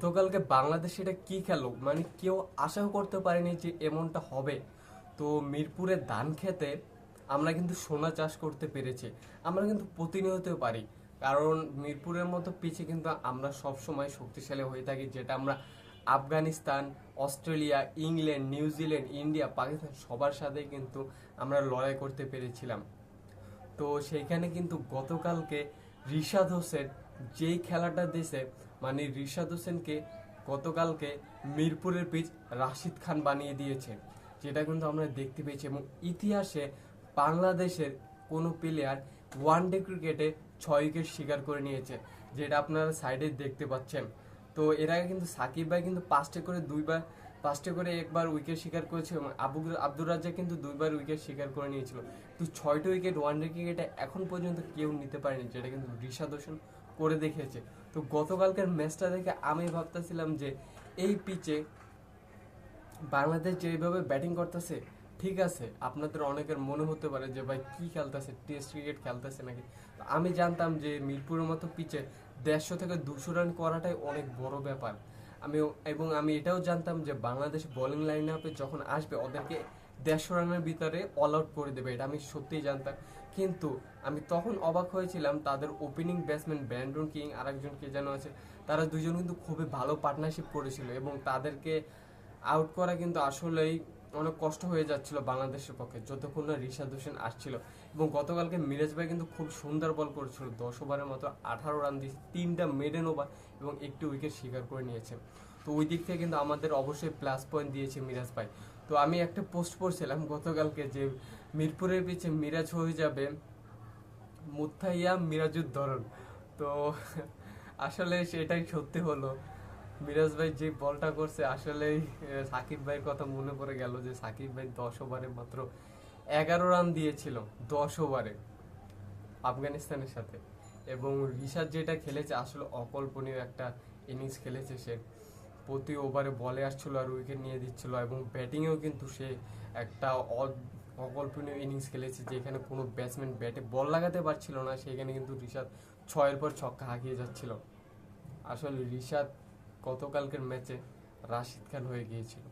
গতকালকে বাংলাদেশ এটা কি খেলো? মানে কেউ আশাও করতে পারেনি যে এমনটা হবে। তো মিরপুরে ধান খেতে আমরা কিন্তু সোনা চাষ করতে পেরেছি। আমরা কিন্তু প্রতিনিয়ত পারি। কারণ মিরপুরের মতো পিছে কিন্তু আমরা সব সময় শক্তিশালী হয়ে থাকি, যেটা আমরা Afghanistan, Australia, England New Zealand India, Pakistan সবার সাথে কিন্তু আমরা লড়াই করতে পেরেছিলাম। তো সেইখানে কিন্তু গতকালকে রিশাদ হোসেন যেই খেলাটা দিয়েছে মানে রিশাদ হোসেনকে গতকালকে মিরপুরের পিচ রাশিদ খান বানিয়ে দিয়েছে, যেটা কিন্তু আমরা দেখতে পেয়েছি এবং ইতিহাসে বাংলাদেশের কোনো প্লেয়ার ওয়ান ডে ক্রিকেটে ছয় উইকেট শিকার করে নিয়েছে, যেটা আপনারা সাইডে দেখতে পাচ্ছেন। তো এর আগে কিন্তু সাকিব ভাই কিন্তু পাঁচটা করে দুইবার পাঁচটা করে একবার উইকেট শিকার করেছে এবং আবু আব্দুর রাজ্জাক কিন্তু দুইবার উইকেট শিকার করে নিয়েছিল। তো ছয়টা উইকেট ওয়ান ডে ক্রিকেটে এখন পর্যন্ত কেউ নিতে পারেনি, যেটা কিন্তু ঋষাদ হোসেন করে দেখিয়েছে। তো গতকালকের ম্যাচটা দেখে আমি ভাবতেছিলাম যে এই পিচে বাংলাদেশ যেভাবে ব্যাটিং করতেছে, ঠিক আছে, আপনাদের অনেকের মনে হতে পারে যে ভাই কি খেলতেছে, টেস্ট ক্রিকেট খেলতেছে নাকি? আমি জানতাম যে মিরপুরের মতো পিচে দেড়শো থেকে দুশো রান করাটাই অনেক বড় ব্যাপার। আমি এবং আমি এটাও জানতাম যে বাংলাদেশ বোলিং লাইন আপে যখন আসবে, ওদেরকে দেড়শো রানের ভিতরে অল আউট করে দেবে, এটা আমি সত্যিই জানতাম। কিন্তু আমি তখন অবাক হয়েছিলাম তাদের ওপেনিং ব্যাটসম্যান ব্র্যান্ডন কিং আরেকজন কে যেন আছে, তারা দুজন কিন্তু খুবই ভালো পার্টনারশিপ করেছিল এবং তাদেরকে আউট করা কিন্তু আসলেই অনেক কষ্ট হয়ে যাচ্ছিল বাংলাদেশের পক্ষে, যতক্ষণ না রিশাদ হোসেন আসছিল। এবং গতকালকে মিরাজ ভাই কিন্তু খুব সুন্দর বল করেছিল, দশ ওভারের মতো আঠারো রান দিয়েছে, তিনটা মেডেন ওভার এবং একটি উইকেট শিকার করে নিয়েছে। তো ওই দিক থেকে কিন্তু আমাদের অবশ্যই প্লাস পয়েন্ট দিয়েছে মিরাজ ভাই। তো আমি একটা পোস্ট করছিলাম গতকালকে যে মিরপুরের পিছে মিরাজ হয়ে যাবে মুথাইয়া মিরাজুদ্দরন তো আসলে সেটাই সত্যি হলো। মিরাজ ভাই যে বলটা করছে আসলে সাকিব ভাইয়ের কথা মনে পড়ে গেল যে সাকিব ভাই দশ ওভারে মাত্র এগারো রান দিয়েছিল, দশ ওভারে আফগানিস্তানের সাথে। এবং রিশাদ যেটা খেলেছে, আসলে অকল্পনীয় একটা ইনিংস খেলেছে সে। প্রতি ওভারে বলে আসছিল আর উইকেট নিয়ে দিচ্ছিল এবং ব্যাটিংয়েও কিন্তু সে একটা অকল্পনীয় ইনিংস খেলেছে যেখানে কোনো ব্যাটসম্যান ব্যাটে বল লাগাতে পারছিল না, সেখানে কিন্তু ঋষাদ ছয়ের পর ছক্কা হাঁকিয়ে যাচ্ছিল। আসলে ঋষাদ গতকালকের ম্যাচে রাশিদ খান হয়ে গিয়েছিল।